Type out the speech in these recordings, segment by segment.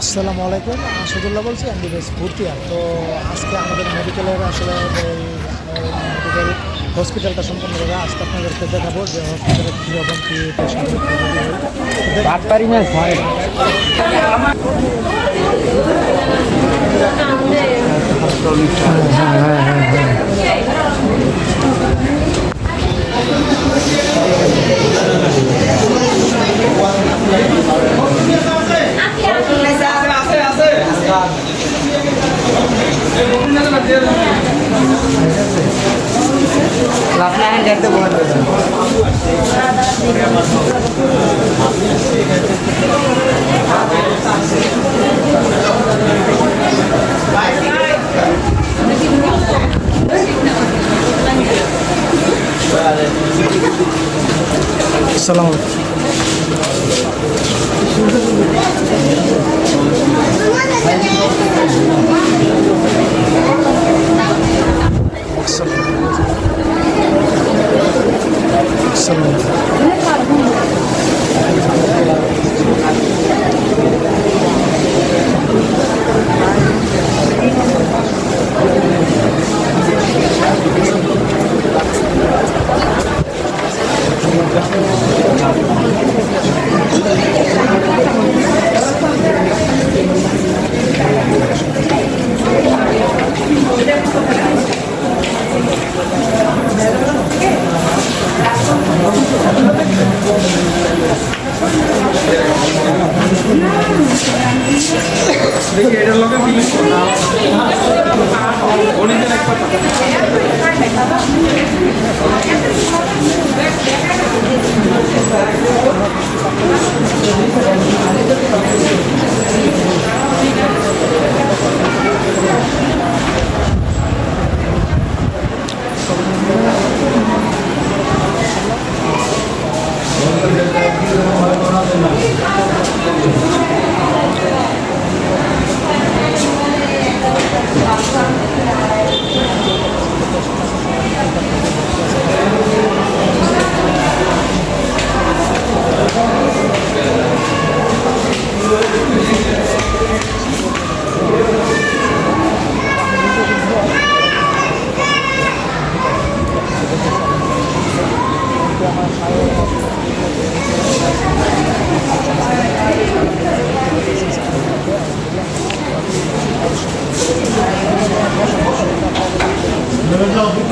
আসসালামু আলাইকুম, আসাদুল্লাহ বলছি, আমি বেশ ভর্তি। আর তো আজকে আমাদের মেডিকেলের আসলে মেডিকেল হসপিটালটা সম্পূর্ণভাবে আজকে আপনাদেরকে দেখাবো যে হসপিটালে কীরকম কী পেশেন্ট আসসালামু আলাইকুম। দেখি এটার লগে মিলিস গণিতের এক পাতা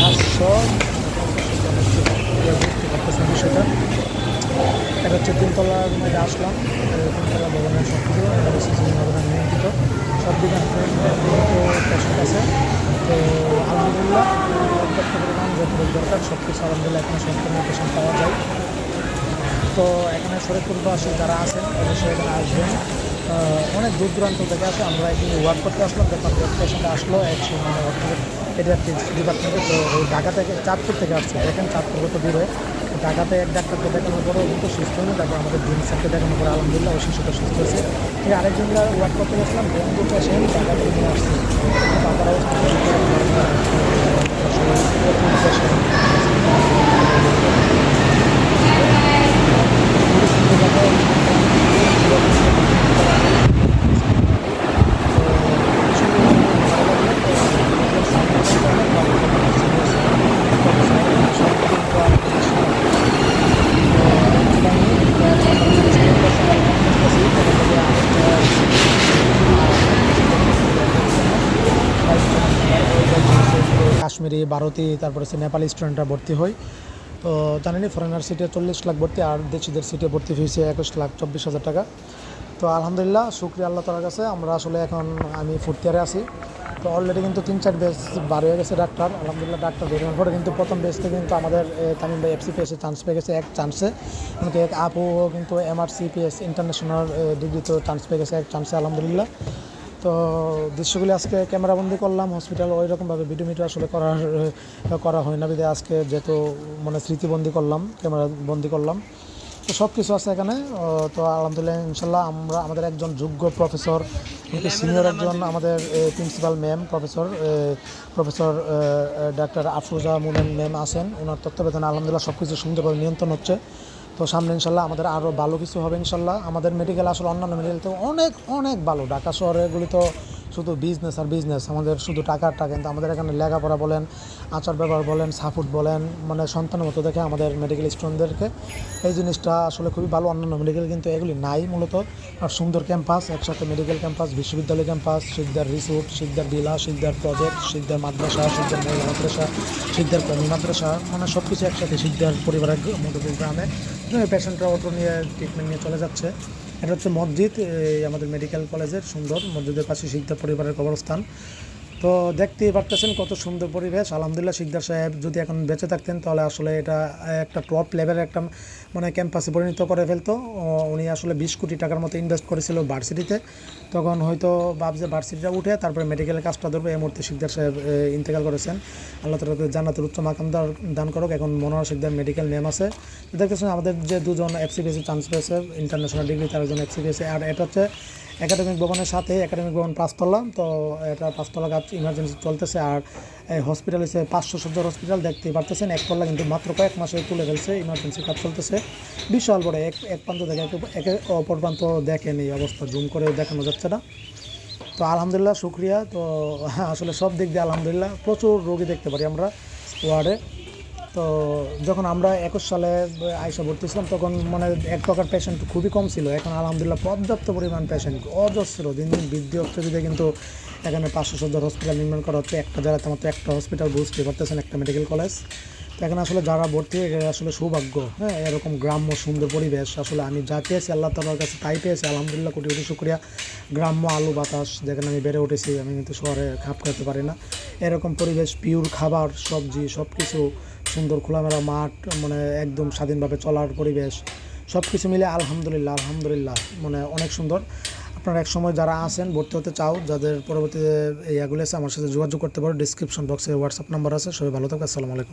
পাঁচশো বুঝতে পারতেছেন বিষয়টা এটা হচ্ছে তিনতলার আসলাম। এই ভবনের সব কিছু এটা সিজন ভবনের নিয়ন্ত্রিত সব দিকে পেশেন্ট আছে। তো আলহামদুলিল্লাহ যতটুকু দরকার সব কিছু আলহামদুলিল্লাহ এখানে সম্পূর্ণ পেশেন্ট পাওয়া যায়। তো এখানে শরীরপুরবাসী যারা আছেন, অবশ্যই এখানে আসবেন। অনেক দূর দূরান্ত থেকে আসে, আমরা এখানে ওয়ার্ক করতে আসলাম দেখলাম পেশেন্ট আসলো, এক মানে পেডিয়াট্রিক্স ডিপার্টমেন্টে তো ঢাকা থেকে চাঁদপুর থেকে আসছে। দেখেন চাঁদপুর কত দূরে। ঢাকাতে এক ডাক্তারকে দেখানোর পরে তো সুস্থ হলো, তারপর আমাদের ডিম স্যারকে দেখানোর পরে আলহামদুলিল্লাহ ওই শিশুটা সুস্থ হয়েছে আরেকজন ওয়ার্ড করতে গেছিলাম ডেঙ্গু পেশেন্ট, ঢাকাতে নিয়ে আসছে। কাশ্মীরি, ভারতী, তারপরে হচ্ছে নেপালি স্টুডেন্টরা ভর্তি হয়। তো জানেনি ফরেনার সিটে চল্লিশ লাখ ভর্তি, আর দেশিদের সিটে ভর্তি হয়েছে একুশ লাখ চব্বিশ হাজার টাকা। তো আলহামদুলিল্লাহ, শুক্রিয়া আল্লাহ তালার কাছে। আমরা আসলে এখন আমি ফোর্থ ইয়ারে আছি। তো অলরেডি কিন্তু তিন চার বেস বার হয়ে গেছে ডাক্তার। আলহামদুলিল্লাহ ডাক্তার বেরোনোর পরে কিন্তু প্রথম থেকে কিন্তু আমাদের তামিম ভাই এফসি পেয়েছে চান্স পেয়ে গেছে, এক চান্সে এমনকি এক আপু কিন্তু এমআরসি পিএস ইন্টারন্যাশনাল ডিগ্রিতেও চান্স পেয়ে গেছে, এক চান্সে আলহামদুলিল্লাহ। তো দৃশ্যগুলি আজকে ক্যামেরাবন্দি করলাম হসপিটাল ওই রকমভাবে ভিডিও মিডিও আসলে করার করা হয় না। বিদে আজকে যেহেতু মানে স্মৃতিবন্দি করলাম ক্যামেরা বন্দি করলাম। তো সব কিছু আছে এখানে। তো আলহামদুলিল্লাহ ইনশাল্লাহ আমরা আমাদের একজন যোগ্য প্রফেসর সিনিয়র একজন আমাদের principal ma'am professor professor doctor Afruza Munen ma'am আছেন। ওনার তত্ত্বাবধানে আলহামদুলিল্লাহ সব কিছু সুন্দরভাবে নিয়ন্ত্রণ হচ্ছে। তো সামনে ইনশাল্লাহ আমাদের আরও ভালো কিছু হবে ইনশাল্লাহ। আমাদের মেডিকেল আসলে অন্যান্য মেডিকেল তো অনেক অনেক ভালো। ঢাকা শহরেগুলি তো শুধু বিজনেস আর বিজনেস আমাদের শুধু টাকার টাকা, কিন্তু আমাদের এখানে লেখাপড়া বলেন, আচার ব্যবহার বলেন সাপোর্ট বলেন মানে সন্তানের মতো দেখে আমাদের মেডিকেল স্টুডেন্টদেরকে এই জিনিসটা আসলে খুবই ভালো। অন্যান্য মেডিকেল কিন্তু এগুলি নাই মূলত। আর সুন্দর ক্যাম্পাস একসাথে মেডিকেল ক্যাম্পাস বিশ্ববিদ্যালয় campus Sikdar resort Sikdar villa Sikdar project Sikdar মাদ্রাসা শিকদার মহিলা মাদ্রাসা শিকদার কর্মী মাদ্রাসা মানে সব কিছু একসাথে শিকদার পরিবারের মধ্যে গ্রামে পেশেন্টরা অটো নিয়ে ট্রিটমেন্ট নিয়ে চলে যাচ্ছে। এটা হচ্ছে মসজিদ আমাদের মেডিকেল কলেজের সুন্দর। মসজিদের পাশে শিকদার পরিবারের কবরস্থান। তো দেখতেই পারতেছেন কত সুন্দর পরিবেশ। আলহামদুলিল্লাহ শিকদার সাহেব যদি এখন বেঁচে থাকতেন, তাহলে আসলে এটা একটা টপ লেভেলের একটা মানে ক্যাম্পাসে পরিণত করে ফেলতো। উনি আসলে বিশ কোটি টাকার মতো ইনভেস্ট করেছিল ভার্সিটিতে তখন হয়তো ভাবছে ভার্সিটিটা উঠে তারপরে মেডিকেলের কাজটা ধরবে, এই মুহূর্তে শিকদার সাহেব ইন্তেকাল করেছেন। আল্লাহ তালা তাদের জান্নাতের উচ্চ মাকাম দান করুক। এখন মনোহর শিকদার মেডিকেল নেম আছে। দেখতেছেন আমাদের যে দুজন এফসিপিএসি চান্স পেয়েছে ইন্টারন্যাশনাল ডিগ্রি তার একজন এফসিপিএসি আর এটা হচ্ছে একাডেমিক ভবনের সাথে একাডেমিক ভবন পাঁচতলা তো এটা পাঁচতলা গাছ ইমার্জেন্সি চলতেছে আর হসপিটাল হচ্ছে পাঁচশো সজ্জার হসপিটাল দেখতেই পারতেছেন। একতলা কিন্তু মাত্র কয়েক মাসে তুলে ফেলছে ইমার্জেন্সি কাজ চলতেছে। বিশাল বড়, এক এক প্রান্ত থেকে এক- অপর প্রান্ত দেখেন এই অবস্থা জুম করে দেখানো যাচ্ছে না। তো আলহামদুলিল্লাহ, শুক্রিয়া। তো আসলে সব দিক দিয়ে আলহামদুলিল্লাহ, প্রচুর রোগী দেখতে পারি আমরা ওয়ার্ডে তো যখন আমরা একুশ সালে আইসা ভর্তি ছিলাম, তখন মানে এক প্রকার পেশেন্ট খুবই কম ছিল। এখন আলহামদুলিল্লাহ পর্যাপ্ত পরিমাণ পেশেন্ট অজস্র, দিন দিন বৃদ্ধি হচ্ছে। যদি কিন্তু এখানে পাঁচশো সজ্জার হসপিটাল নির্মাণ করা হচ্ছে, একটা জায়গাতে মাত্র একটা হসপিটাল বুঝতে পারতেছেন, একটা মেডিকেল কলেজ তো এখানে আসলে যারা ভর্তি হয়ে আসলে সৌভাগ্য। হ্যাঁ এরকম গ্রাম্য সুন্দর পরিবেশ। আসলে আমি যা পেয়েছি, আল্লাহ তালার কাছে তাই পেয়েছি। আলহামদুলিল্লাহ, কোটি কোটি শুক্রিয়া। গ্রাম্য আলু বাতাস, যেখানে আমি বেড়ে উঠেছি, আমি কিন্তু শহরে খাপ খাইতে পারি না। এরকম পরিবেশ পিওর খাবার, সবজি সব কিছু সুন্দর খোলামেলা মাঠ মানে একদম স্বাধীনভাবে চলার পরিবেশ সব কিছু মিলে আলহামদুলিল্লাহ আলহামদুলিল্লাহ মানে অনেক সুন্দর। আপনারা এক সময় যারা আছেন, ভর্তি হতে চাও, যাদের পরবর্তীতে এই আছে আমার সাথে যোগাযোগ করতে পারো ডিসক্রিপশন বক্সে হোয়াটসঅ্যাপ নাম্বার আছে, সবাই ভালো থাকবে আসসালামু আলাইকুম।